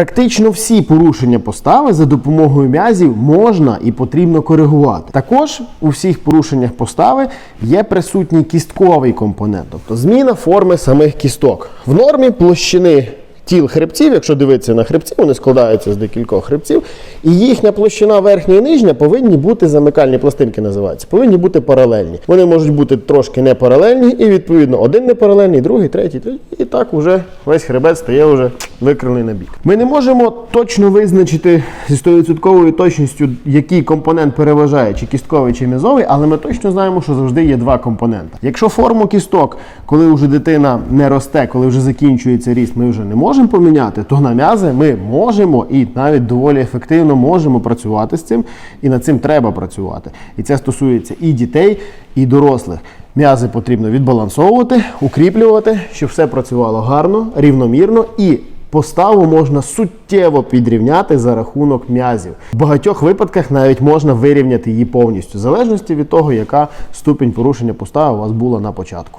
Практично всі порушення постави за допомогою м'язів можна і потрібно коригувати. Також у всіх порушеннях постави є присутній кістковий компонент, тобто зміна форми самих кісток. В нормі площини тіл хребців, якщо дивитися на хребці, вони складаються з декількох хребців, і їхня площина верхня і нижня повинні бути замикальні пластинки, називаються, повинні бути паралельні. Вони можуть бути трошки не паралельні, і відповідно один не паралельний, другий, третій, третій. І так уже весь хребет стає вже викрилений на бік. Ми не можемо точно визначити зі 100% точністю, який компонент переважає, чи кістковий, чи м'язовий, але ми точно знаємо, що завжди є два компоненти. Якщо форму кісток, коли вже дитина не росте, коли вже закінчується ріст, ми вже не можемо поміняти, то на м'язи ми можемо і навіть доволі ефективно можемо працювати з цим, і над цим треба працювати. І це стосується і дітей, і дорослих. М'язи потрібно відбалансовувати, укріплювати, щоб все працювало гарно, рівномірно і Поставу можна суттєво підрівняти за рахунок м'язів. В багатьох випадках навіть можна вирівняти її повністю, в залежності від того, яка ступінь порушення постави у вас була на початку.